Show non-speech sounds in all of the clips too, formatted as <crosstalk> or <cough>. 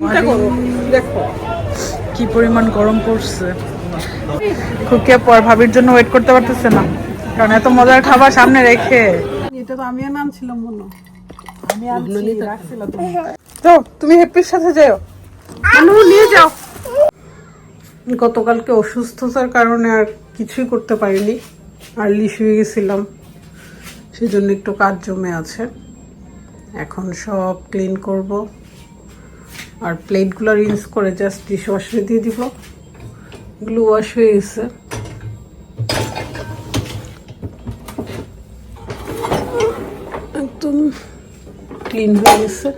দেখো। কি পরিমাণ গরম পড়ছে। খুকিয়া পর ভাবির জন্য ওয়েট করতে পারতেছে না। কারণ এত মজার খাবার সামনে রেখে। এটা তো আমি আনছিলাম মনে। আমি আনছি রাখছিলাম তুমি তো। তুমি হ্যাপির সাথে যাও। মানু নিয়ে যাও। গতকালকে অসুস্থতার কারণে আর কিছুই করতে পারিনি। আর্লি শুয়ে গেছিলাম। সেই জন্য একটু কাজ জমে আছে। এখন সব ক্লিন করব। আর প্লেটগুলো রিন্স করে জাস্ট ডিশ ওয়াশে দিয়ে দিব। গ্লু ওয়াশ হয়ে গেছে। একদম ক্লিন হয়ে গেছে।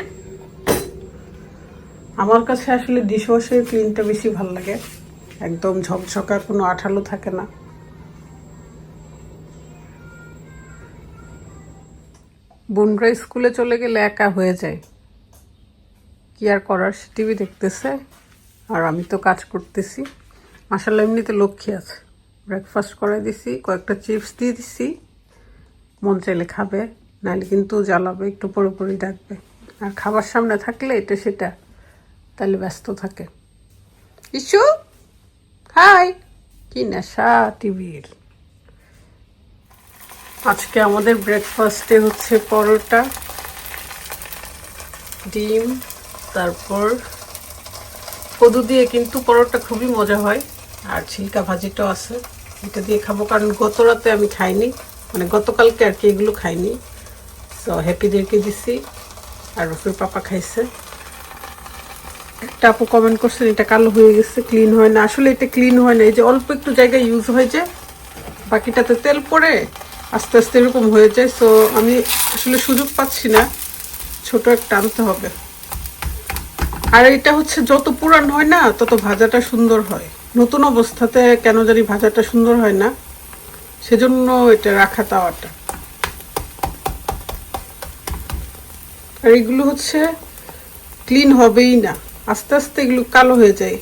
আমার কাছে আসলে ডিশ ওয়াশের ক্লিনটা বেশি ভালো লাগে। একদম ঝকঝকা, কোনো আঠালো থাকে না। বোনরা স্কুলে চলে গেলে একা হয়ে যায়। কি আর করার, সে টিভি দেখতেছে। আর আমি তো কাজ করতেছি। মাসাল্লাহ এমনিতে লক্ষ্মী আছে। ব্রেকফাস্ট করাই দিছি, কয়েকটা চিপস দিয়ে দিছি। মন চাইলে খাবে নাহলে কিন্তু জ্বালাবে, একটু পুরোপুরি ডাকবে। আর খাবার সামনে থাকলে এটা সেটা তাহলে ব্যস্ত থাকে। ইস্যু হাই, কি নেশা টিভির। আজকে আমাদের ব্রেকফাস্টে হচ্ছে পরোটা, ডিম তারপর কদু দিয়ে কিন্তু পরোটা খুবই মজা হয়। আর ছিলকা ভাজিটাও আছে। এটা দিয়ে খাব, কারণ গত রাতে আমি খাইনি। মানে গতকালকে আর কি এগুলো খাইনি। তো হ্যাপিদেরকে দিছি আর রফির পাপা খাইছে। একটা আপু কমেন্ট করছেন, এটা কালো হয়ে গেছে ক্লিন হয় না। আসলে এটা ক্লিন হয় না, এই যে অল্প একটু জায়গায় ইউজ হয়ে যায়, বাকিটাতে তেল পড়ে আস্তে আস্তে এরকম হয়ে যায়। সো আমি আসলে সুযোগ পাচ্ছি না, ছোট একটা আনতে হবে। আর এটা হচ্ছে যত পুরান হয় না, তত ভাজাটা সুন্দর হয়। নতুন অবস্থাতে কেন জানি ভাজাটা সুন্দর হয় না, সেজন্য এটা রাখা তাওয়াটা। আর এগুলো হচ্ছে ক্লিন হবেই না, আস্তে আস্তে এগুলো কালো হয়ে যায়।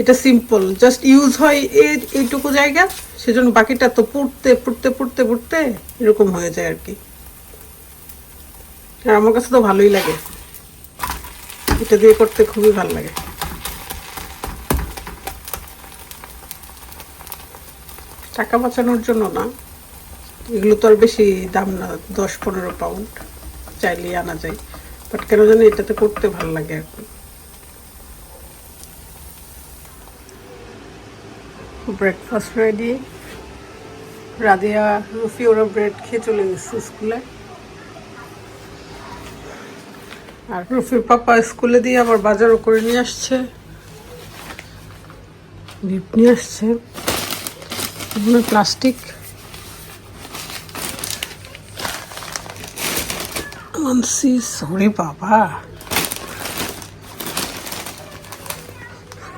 এটা সিম্পল জাস্ট ইউজ হয় এই এইটুকু জায়গা, সেজন্য বাকিটা তো পুড়তে পুড়তে পুড়তে পুড়তে এরকম হয়ে যায় আর কি। আর আমার কাছে তো ভালোই লাগে। এটা দিয়ে করতে খুবই ভালো লাগে। টাকা বাঁচানোর জন্য না, এগুলো তো আর বেশি দাম না, দশ পনেরো পাউন্ড চাইলে আনা যায়। বাট কেন জানি এটাতে করতে ভালো লাগে কি। ব্রেকফাস্ট রেডি রাদিয়া রুফি, ওরা ব্রেড খেয়ে চলে গেছে স্কুলে আর রুফির পাপা স্কুলে দিয়ে আবার বাজারও করে নিয়ে আসছে। বিপ নিয়ে আসছে। এগুলো প্লাস্টিক। আনছি সরে বাবা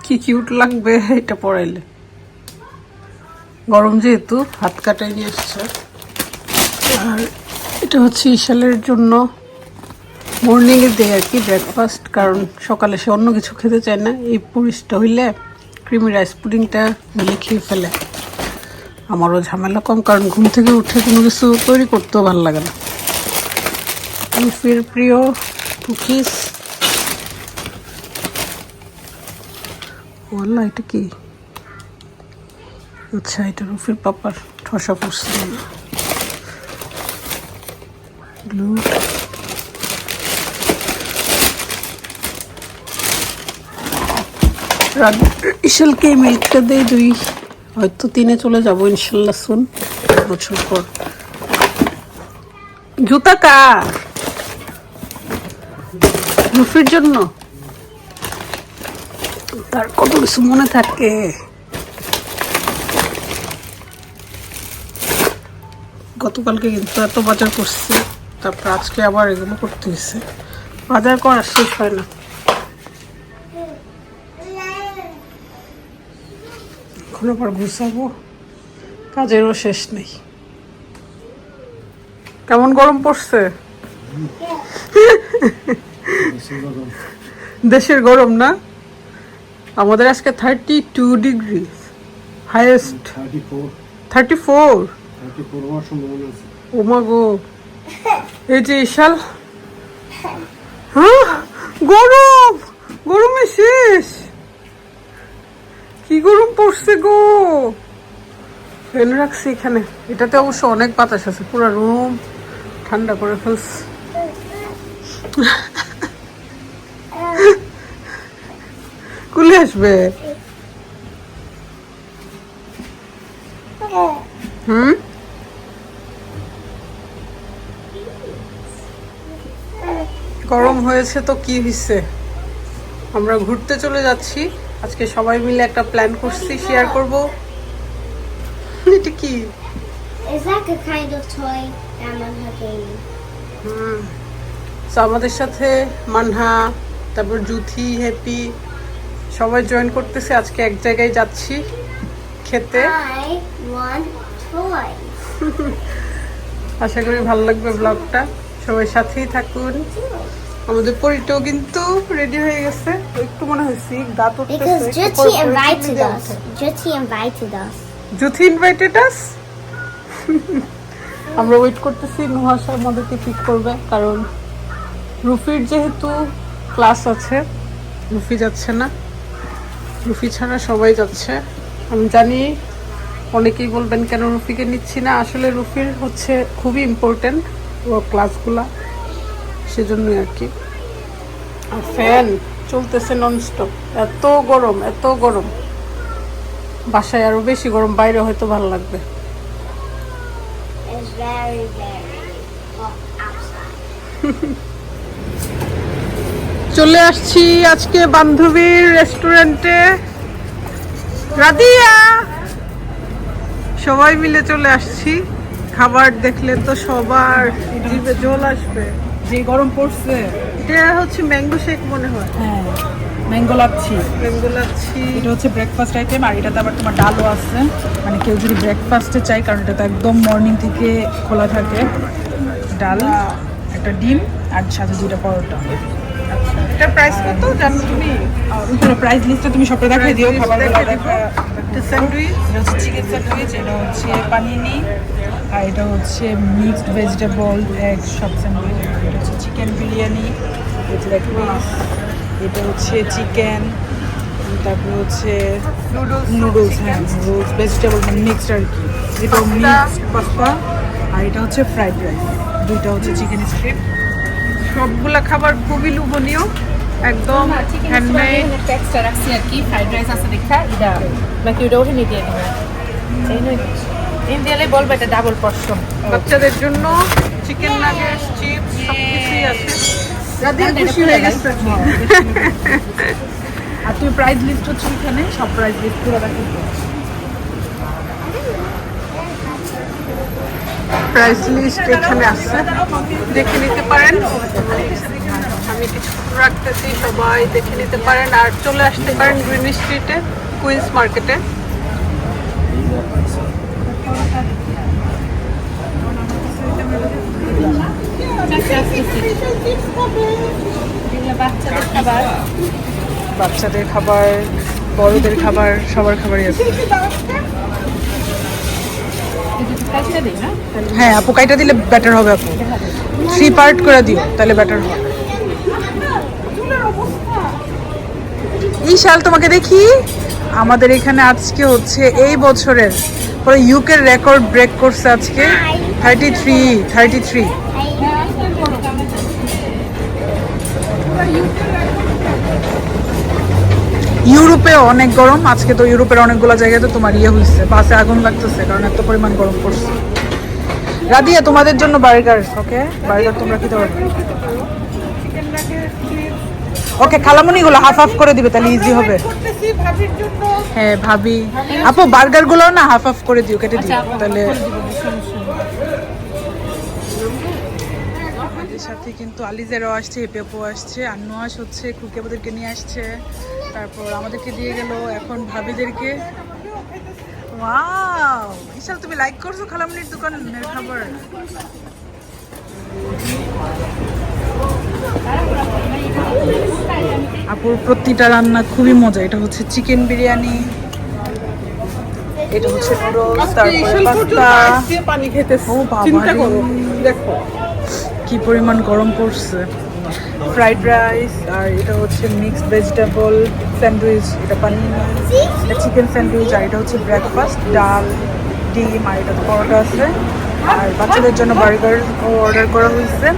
কি কিউট লাগবে এটা পরাইলে। গরম যেহেতু হাত কাটাই নিয়ে আসছে আর এটা হচ্ছে ইশালের জন্য। মর্নিংয়ে দেয় আর কি ব্রেকফাস্ট কারণ সকালে সে অন্য কিছু খেতে চায় না। এই পুরিশটা হইলে ক্রিমি রাইস পুডিংটা হলে খেয়ে ফেলে। আমারও ঝামেলা কম, কারণ ঘুম থেকে উঠে কোনো কিছু তৈরি করতেও ভালো লাগে না। রুফির প্রিয় কুকিজ। ওয়াল্লা এটা কি? আচ্ছা এটা রুফির পাপার ঠসা পড়ছে গ্লু ইশালকে মিল্কটা দিয়ে দুই, হয়তো তিনে চলে যাব ইনশাল্লাহ শুন বছর পর। জুতা কার? রুফির জন্য? তার কত কিছু মনে থাকে। গতকালকে কিন্তু এত বাজার করছি, তারপর আজকে আবার এগুলো করতে হয়েছে বাজার করা শেষ হয় না। এখন আবার গুছাবো। কাজেরও শেষ নেই। কেমন গরম পড়ছে? দেশের গরম না? আমাদের আজকে thirty two degree highest thirty four ওমা গো। এই যে ইশাল হ্যাঁ? গরম! গরমে শেষ! কি গরম পড়ছে গো? ফ্যান রাখছি এখানে। এটাতে অবশ্য অনেক বাতাস আছে, পুরো রুম ঠান্ডা করে ফেলছে। কুলে আসবে? হুম? গরম হয়েছে তো কি হয়েছে আমরা ঘুরতে চলে যাচ্ছি। আজকে সবাই মিলে একটা প্ল্যান করছি শেয়ার করব। এটা কি? It's like a kind of toy that Mama gave me. হুম। তো আমাদের সাথে মানহা তারপর জুথি হ্যাপি সবাই জয়েন করতেছে। আজকে এক জায়গায় যাচ্ছি খেতে। I want toy. <laughs> আশা করি ভালো লাগবে ব্লগটা সবাই সাথেই থাকুন। আমাদের পরিটাও কিন্তু রেডি হয়ে গেছে। একটু মনে হয়েছি দাঁত us. জুথি ইনভাইটেড আস আমরা ওয়েট করতেছি নুহাসা আমাদেরকে পিক করবে কারণ রুফির যেহেতু ক্লাস আছে রুফি যাচ্ছে না। রুফি ছাড়া সবাই যাচ্ছে। আমি জানি অনেকেই বলবেন কেন রুফিকে নিচ্ছি না? আসলে রুফির হচ্ছে খুবই ইম্পর্টেন্ট ওর ক্লাসগুলা সেজন্যই আর কি। আর ফ্যান চলতেছে ননস্টপ এত গরম এত গরম। বাসায় আরও বেশি গরম বাইরে হয়তো ভালো লাগবে. চলে আসছি আজকে বান্ধবীর রেস্টুরেন্টে রাদিয়া সবাই মিলে চলে আসছি। খাবার দেখলে তো সবার জিভে জল আসবে। যে গরম পড়ছে। এটা হচ্ছে ম্যাঙ্গো শেক মনে হয়। হ্যাঁ ম্যাঙ্গো লাচ্ছি। ম্যাঙ্গো লাচ্ছি। এটা হচ্ছে ব্রেকফাস্ট আইটেম আর এটাতে আবার তোমার ডালও আছে। মানে কেউ যদি ব্রেকফাস্টে চাই কারণ এটা তো একদম মর্নিং থেকে খোলা থাকে। ডাল একটা ডিম আর সাথে দুইটা পরোটা। এটা প্রাইস কত? জানো তুমি? উপরে প্রাইস লিস্টটা তুমি সবটা দেখাই দিও খাবারগুলো দেখা একটা স্যান্ডউইচ এটা হচ্ছে চিকেন স্যান্ডউইচ এটা হচ্ছে পানিনি আর এটা হচ্ছে মিক্সড ভেজিটেবল এগ সব স্যান্ডউইচ এটা হচ্ছে চিকেন বিরিয়ানি এটা পিস এটা হচ্ছে চিকেন তারপর হচ্ছে নুডলস নুডলস হ্যাঁ নুডলস ভেজিটেবল মিক্সড আর কি। এটা মিক্সড পাস্তা আর এটা হচ্ছে ফ্রাইড রাইস দুইটা হচ্ছে চিকেন স্ট্রিপ সবগুলা খাবার খুবই লোভনীয় একদম হ্যান্ডমেড আর কি ফ্রাইড রাইস আছে দেখা এটা নাকি ওটা ওখানে দিয়ে দিবে। এই নয় ইন্ডিয়ালে বলব এটা ডাবল বাচ্চাদের জন্য চিকেন নাগেটস চিপস সবকিছুই আছে। খুশি হয়ে গেছে। আর তুমি প্রাইস লিস্ট হচ্ছে এখানে সব প্রাইস লিস্ট পুরো দেখো প্রাইস লিস্ট এখানে আছে। দেখে নিতে পারেন। আমি কিছু রাখতেছি সবাই দেখে নিতে পারেন। আর চলে আসতে পারেন গ্রিন স্ট্রিটে কুইন্স মার্কেটে বাচ্চাদের খাবার, বড়দের খাবার, সবার খাবারই আছে। হ্যাঁ? আপু কাইটা দিলে বেটার হবে আপু। থ্রি পার্ট করে দিও তাহলে বেটার হবে। এই শাল তোমাকে দেখি আমাদের এখানে আজকে হচ্ছে এই বছরের পরে ইউকের রেকর্ড ব্রেক করছে আজকে। থার্টি থ্রি থার্টি থ্রি ইউরোপে অনেক গরম, আজকে তো ইউরোপের অনেকগুলো জায়গায় তো তোমার ইয়ে হয়েছে বাসে আগুন লাগতেছে, কারণ এত পরিমাণ গরম পড়ছে। রাদিয়া তোমাদের জন্য বার্গার ওকে বার্গার তোমরা খেতে পারবে। ওকে খালামুনি গুলো হাফ হাফ করে দিবে, তাহলে ইজি হবে। হ্যাঁ ভাবি। আপু বার্গারগুলো না হাফ হাফ করে দিও, কেটে দিও, তাহলে কিন্তু আলিজেরও আসছে হেপেপো আসছে আর নোয়াস হচ্ছে খুকি আমাদেরকে নিয়ে আসছে। তারপর আমাদেরকে দিয়ে গেল এখন ভাবিদেরকে। ওয়াও! বিশাল তুমি লাইক করছ খালামনির দোকানের খাবার? আপুর প্রতিটা রান্না খুবই মজা। এটা হচ্ছে চিকেন বিরিয়ানি এটা হচ্ছে নুডলস তারপরে পাস্তা পানি খেতে চিন্তা করো দেখো। কি পরিমাণ গরম পড়ছে? ফ্রাইড রাইস আর এটা হচ্ছে মিক্সড ভেজিটেবল স্যান্ডউইচ এটা পানির চিকেন স্যান্ডউইচ আর এটা হচ্ছে ব্রেকফাস্ট ডাল ডিম আর এটা পরোটা আছে। আর বাচ্চাদের জন্য বার্গার অর্ডার করা হয়েছে।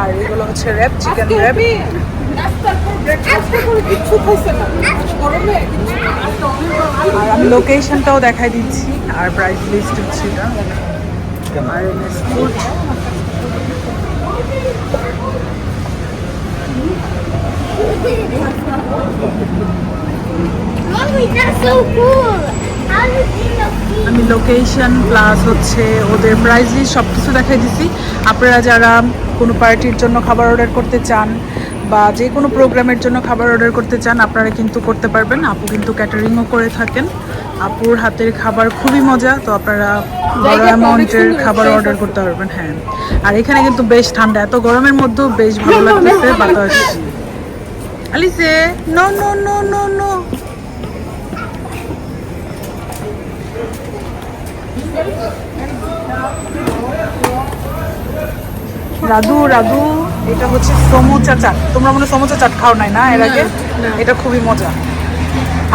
আর এগুলো হচ্ছে র্যাপ চিকেন র্যাপ আর আমি লোকেশনটাও দেখাই দিচ্ছি আর প্রাইস লিস্ট হচ্ছে এটা। আর ফুড আমি লোকেশন প্লাস হচ্ছে ওদের প্রাইস সব কিছু দেখাই দিছি। আপনারা যারা কোনো পার্টির জন্য খাবার অর্ডার করতে চান বা যে কোনো প্রোগ্রামের জন্য খাবার অর্ডার করতে চান আপনারা কিন্তু করতে পারবেন। আপু কিন্তু ক্যাটারিংও করে থাকেন। আপুর হাতের খাবার খুবই মজা তো আপনারা বড় অ্যামাউন্টের খাবার অর্ডার করতে পারবেন হ্যাঁ। আর এখানে কিন্তু বেশ ঠান্ডা এত গরমের মধ্যেও বেশ ভালো <laughs> লাগতেছে বাতাস। আলিসে no no no no no Radhu রাধু এটা হচ্ছে সমোচা চাট। তোমরা মনে সমোচা চাট খাও নাই না এর আগে? এটা খুবই মজা।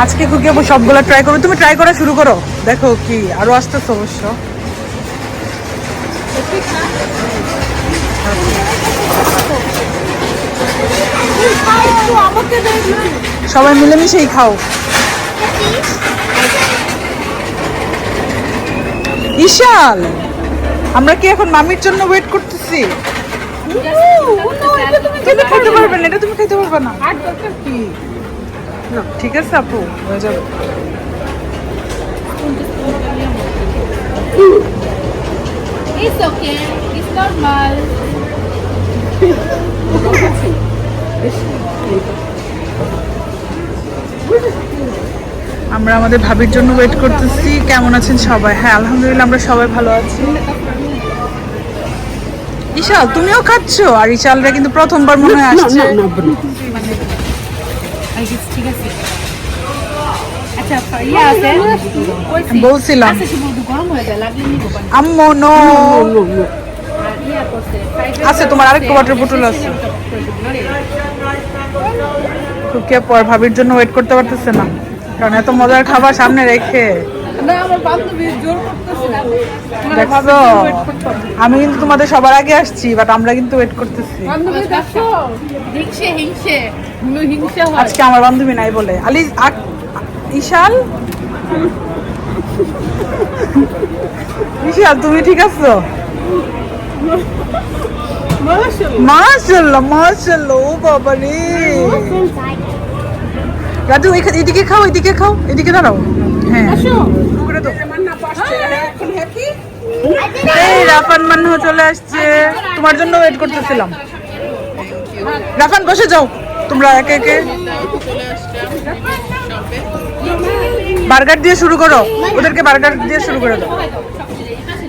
আজকে খুঁকে সবগুলো ট্রাই করো তুমি ট্রাই করা শুরু করো। দেখো কি আরও আসতেছে অবশ্য। সবাই মিলেমিশেই খাও ইশাল আমরা কি এখন মামির জন্য ওয়েট করতেছি তুমি এটা তুমি পারবে না, ঠিক আছে আপু হয়ে যাবে It's okay. It's normal. আমরা আমাদের ভাবির জন্য ওয়েট করতেছি। কেমন আছেন সবাই? হ্যাঁ আলহামদুলিল্লাহ আমরা সবাই ভালো আছি। ইশাল তুমিও খাচ্ছ? আর ইশালরা কিন্তু প্রথমবার মনে হয় আসছে। ঠিক আছে। আচ্ছা ইয়া আছে। বলছিলাম। আচ্ছা হয়ে আম্মু নো আর আছে তোমার আরেকটা ওয়াটার বোতল আছে। খুবকে পর ভাবির জন্য ওয়েট করতে পারতেছে না। কারণ এত মজার খাবার সামনে রেখে। না আমার বান্ধবী জোর করতেছে দেখছ আমি কিন্তু তোমাদের সবার আগে আসছি বাট আমরা কিন্তু ওয়েট করতেছি। দেখো আজকে আমার বান্ধবী নাই বলে। আলি ইশাল ইশাল তুমি ঠিক আছো? মাশাল্লাহ মাশাল্লাহ ও বাবা রে। রাজু এদিকে খাও এদিকে খাও এদিকে দাঁড়াও। হ্যাঁ। এখন হ্যাপি এই রাফান মান্না চলে আসছে। তোমার জন্য ওয়েট করতেছিলাম। রাফান বসে যাও। তোমরা একে একে। বার্গার দিয়ে শুরু করো। ওদেরকে বার্গার দিয়ে শুরু করে দাও।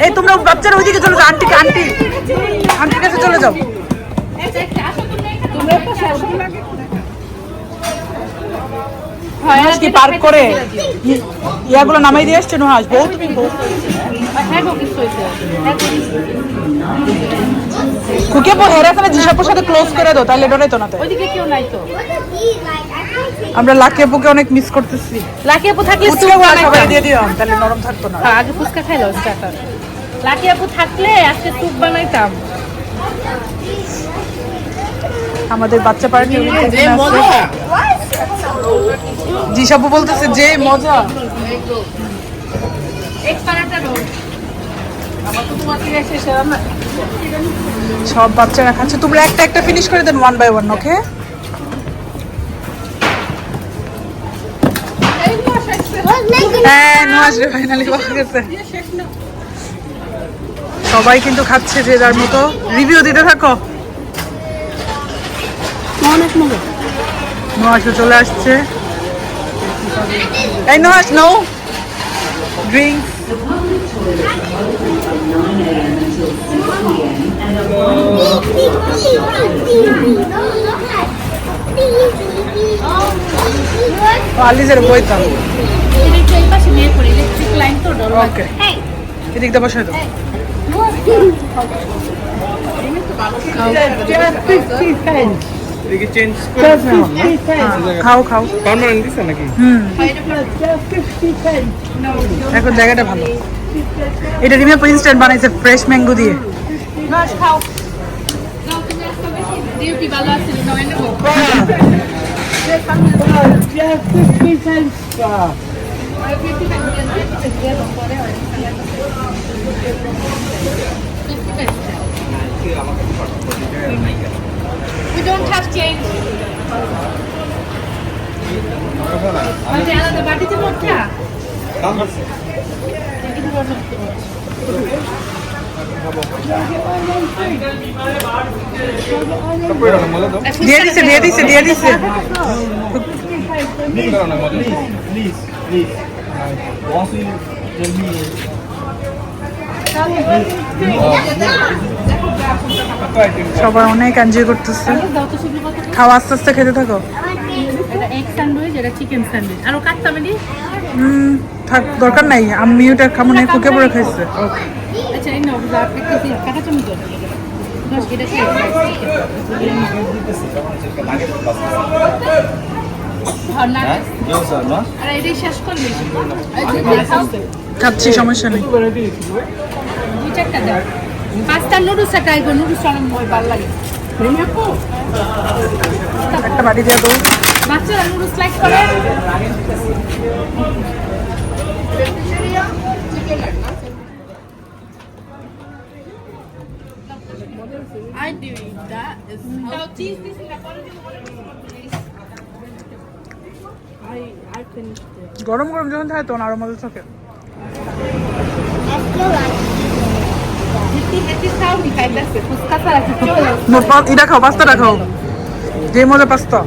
এই তোমরা বাচ্চারা ওইদিকে চলে যাও আন্টিকে আন্টি। আন্টির কাছে চলে যাও। কি পার্ক করে? ই- ইয়াগুলো নামাই দিয়ে আসছে নুহাস বউ তুমি বউ হ্যাঁ হ্যাঁ। খুকে হেরা জিসাপুর সাথে ক্লোজ করে দাও তাহলে ডরাইতো না ওইদিকে কেউ নাই তো। আমরা লাকি আপুকে অনেক মিস করতেছি। লাকি আপু থাকলে ফুচকা সবাই দিয়ে দিও তাহলে নরম থাকতো না। হ্যাঁ, আগে ফুচকা স্টার্টার লাকি আপু থাকলে আজকে স্যুপ বানাইতাম। আমাদের বাচ্চা পার্টি জিসাপু বলতেছে যে মজা। এক পারাটা রোল সব বাচ্চারা খাচ্ছে। তোমরা একটা একটা ফিনিশ করে দেন ওয়ান বাই ওয়ান ওকে হ্যাঁ রে ফাইনালি পাওয়া গেছে। সবাই কিন্তু খাচ্ছে যে যার মতো। রিভিউ দিতে থাকো। অনেক মজা নুহাসও চলে আসছে। এই নুহাস নো ড্রিঙ্ক আলিজের বইতাম ওকে বসাই দাও। খাও খাও পার্মানেন্ট দিছে এখন জায়গাটা ভালো। এটা রিমে ইনস্ট্যান্ট বানাইছে ফ্রেশ ম্যাঙ্গো দিয়ে। ভালো আছে না এনে We don't have change. মানে আলাদা বাটিতে মোটা দিয়ে দিছে দিয়ে দিছে দিয়ে দিছে please please once you tell me সবাই অনেক এনজয় করতেছে। খাওয়া আস্তে আস্তে খেতে থাকো। এটা এগ চিকেন স্যান্ডউইচ আর কাটতে থাক দরকার নাই। আমি ওটা খাব না কুকে পরে খাইছে। আচ্ছা হ্যাঁ খাও। খাচ্ছি সমস্যা নেই। চারটা দাও পাঁচটা নুডলস ট্রাই করো নুডলস অনেক ভালো লাগে। একটা বাড়ি দিয়ে দেবো। বাচ্চারা নুডলস লাইক করে। I do eat that. It's. গরম গরম যখন থাকে তখন আরও মজা থাকে। এটা খাও পাস্তাটা খাও যে মজা পাস্তা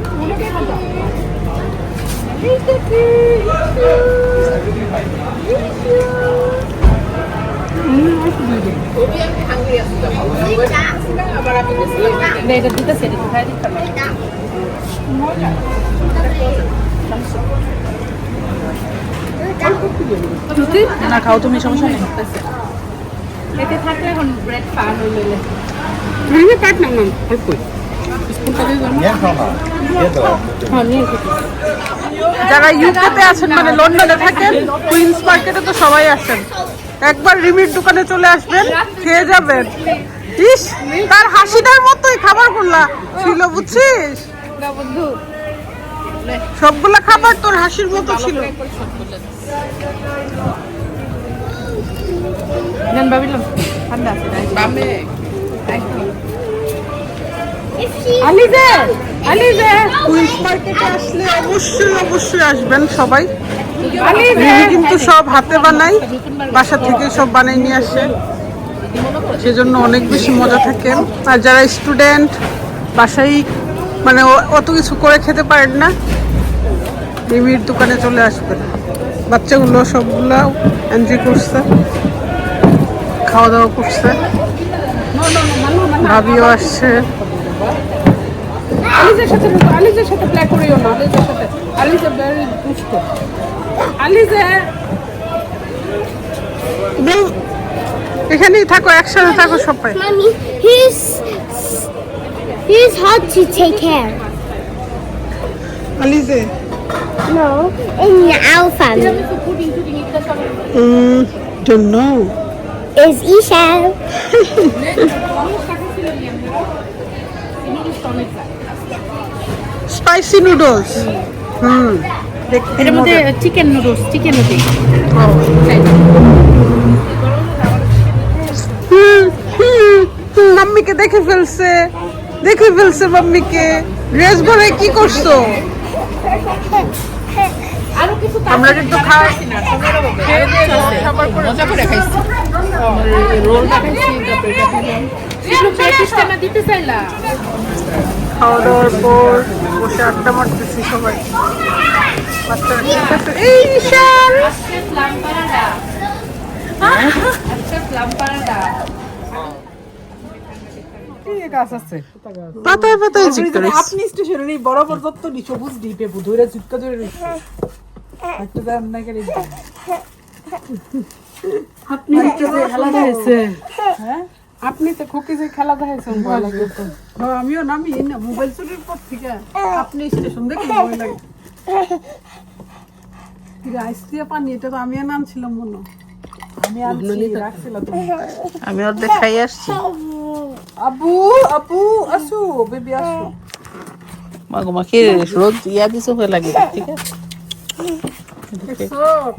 না খাও তুমি সমস্যা নেই এতে থাকলে এখন ব্রেড পার হয়ে তুমি কাট না না অল্প। হ্যাঁ যারা ইউকেতে আছেন মানে লন্ডনে থাকেন কুইন্স মার্কেটে তো সবাই আসেন। একবার রিমির দোকানে চলে আসবেন খেয়ে যাবেন। ইস তার হাসিটার মতোই খাবারগুলা। ছিল বুঝছিস? না সবগুলা খাবার তোর হাসির মতো ছিল। ঠান্ডা আছে তাই বামে আলিজে আলিজে কুইন্স মার্কেটে আসলে অবশ্যই অবশ্যই আসবেন সবাই। কিন্তু সব হাতে বানাই বাসা থেকে সব বানাই নিয়ে আসে। সেজন্য অনেক বেশি মজা থাকে। আর যারা স্টুডেন্ট বাসায় মানে অত কিছু করে খেতে পারেন না রিমির দোকানে চলে আসবেন। বাচ্চাগুলো সবগুলো এনজয় করছে। খাওয়া দাওয়া করছে। ভাবিও আসছে। আলিজের সাথে আলিজের সাথে প্লে করিও না আলিজের সাথে। আলিজে ভেরি দুষ্ট। আলিজে বেশ, এখানেই থাকো একসাথে থাকো সবাই। He's hard to take care আলিজে। No in Mm, don't know. Is Isha. Spicy noodles. হুম এটার মধ্যে চিকেন নুডলস চিকেন ওটি হুম, হুম, হুম, মাম্মিকে দেখে ফেলছে। দেখে ফেলছে মাম্মিকে। ড্রেস ভরে কি করছ? আমরা কিন্তু খাওয়া মজা করে খাইছি। খাওয়া দাওয়ার পর বসে আড্ডা মারতেছি সবাই। এই আছে? পাতায় পাতায় আপনি স্টেশনের এই বরাবর দত্ত নি সবুজ ডিপে ধরে চিৎকা ধরে রয়েছে। একটা দাম না করে আপনি হ্যাঁ। আপনি তো খুকি যে খেলা ভয় লাগে হ্যাঁ, আমিও নামি না মোবাইল চুরির পর থেকে আপনি স্টেশন দেখে ভয় লাগে। আইস দিয়ে পানি এটা তো আমি আনছিলাম মনে। আমি আনছি রাখছিলাম অর্ধেক খাই আসছি। আবু আবু আসো বেবি আসো। মাগো মাকে রোজ ইয়া দিছো হয়ে লাগে। ঠিক আছে। দেখছ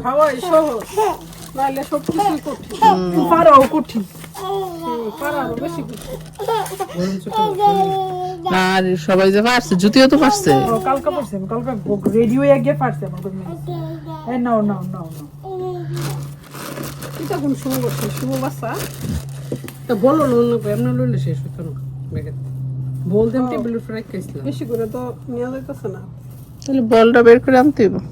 খাওয়াই সহজ নাহলে সব কিছুই কঠিন। পারাও কঠিন। পারারও বেশি কঠিন। আর সবাই যে পারছে জুতিও তো পারছে। ও, কালকে আমি কালকে রেডি হয়ে গিয়ে পারছে আমার এই নাও নাও নাও নাও। এটা কোন সময় করছে শুভ বাচ্চা তা বলো না এমন লইলে শেষ হতো না। ব্যাগের বলতাম টেবিলের ফ্রাই খাইছিলাম বেশি করে তো নেওয়া যাইতেছে না। তাহলে বলটা বের করে আনতে বলি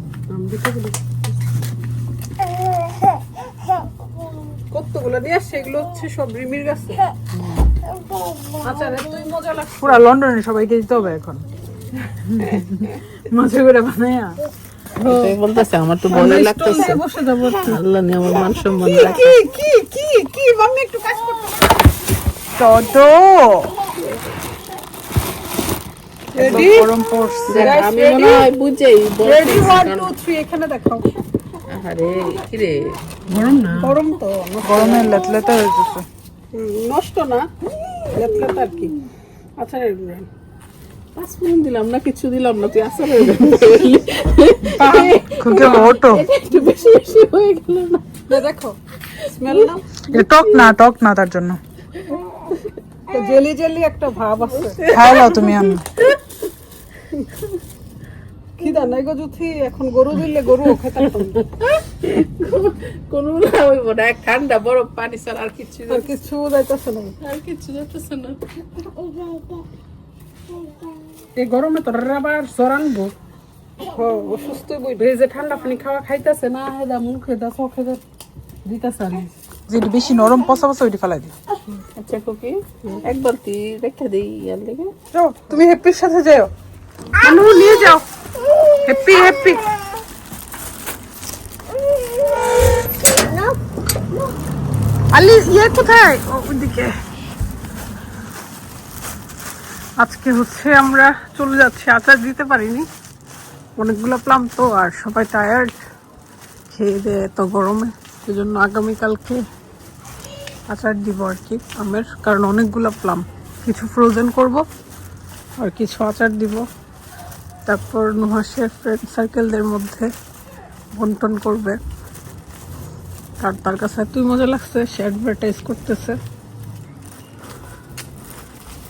কতগুলো দিয়ে আসছে? এগুলো হচ্ছে সব রিমির গাছে। আচ্ছা তুই মজা লাগছে। পুরা লন্ডনে সবাইকে দিতে হবে এখন। মজা করে বানায়া। বলতেছে আমার তো ভয় লাগতেছে বসে আল্লাহ নিয়ে আমার মান সম্মান কি কি কি কি? মাম্মি একটু কাজ করতে তত রেডি গরম পড়ছে। আমি মনে হয় বুঝেই রেডি ওয়ান টু থ্রি এখানে দেখাও। আরে কিরে? গরম না? গরম তো গরমে লেতলেতে হয়ে নষ্ট না আর কি। আচ্ছা। দিলাম না কিছু দিলাম না তুই আসার হয়ে বেশি বেশি হয়ে গেল না। না দেখো স্মেল না টক না টক না তার জন্য। জেলি জেলি একটা ভাব আছে। খাই নাও তুমি আমি খিদা নাই গো জুথি এখন গরু দিলে গরু খেতে। কোনো না। হইব না এক ঠান্ডা বরফ পানি ছাড়া আর কিছু আর কিছু যাইতেছে না। আর কিছু যাচ্ছে না। এই গরমে তো রাবার জরানবো অসুস্থ বই ভেজে ঠান্ডা পানি খাওয়া খাইতেছে না হেদা মুখে দা চোখে দা দিতেছে আর যেটি বেশি নরম পচা পচা ওইটা ফেলাই দিই। আচ্ছা কোকি এক বালতি রেখে দেই ইয়ার লেগে? যাও তুমি হ্যাপির সাথে যাও মানু নিয়ে যাও। হ্যাপি হ্যাপি আলি ইয়ে কোথায় ওইদিকে। আজকে হচ্ছে আমরা চলে যাচ্ছি আচার দিতে পারিনি। অনেকগুলো প্লাম তো আর সবাই টায়ার্ড খেয়ে দিয়ে এত গরমে। এই জন্য আগামীকালকে আচার দিব আর কি আমের কারণ অনেকগুলো প্লাম কিছু ফ্রোজেন করব আর কিছু আচার দিব। তারপর নুহাসের ফ্রেন্ড সার্কেলদের মধ্যে বন্টন করবে। আর তার কাছে এতই মজা লাগছে সে অ্যাডভার্টাইজ করতেছে।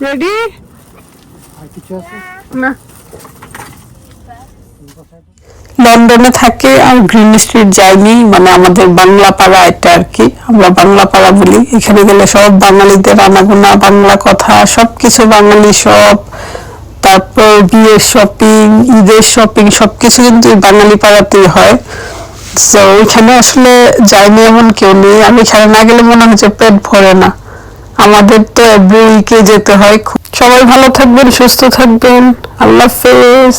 রেডি আর কিছু আছে? না। লন্ডনে থাকে আর গ্রিন স্ট্রিট যাইনি মানে আমাদের বাংলা পাড়া এটা আর কি। আমরা বাংলা পাড়া বলি। এখানে গেলে সব বাঙালিদের আনাগোনা, বাংলা কথা, সবকিছু বাঙালি সব। তারপর বিয়ের শপিং ঈদের শপিং সবকিছু কিন্তু বাঙালি পাড়াতেই হয়। তো ওইখানে আসলে যাইনি এমন কেউ নেই। আমি এখানে না গেলে মনে হচ্ছে পেট ভরে না। আমাদের তো এভরি উইকে যেতে হয়। সবাই ভালো থাকবেন, সুস্থ থাকবেন। আল্লাহ হাফেজ।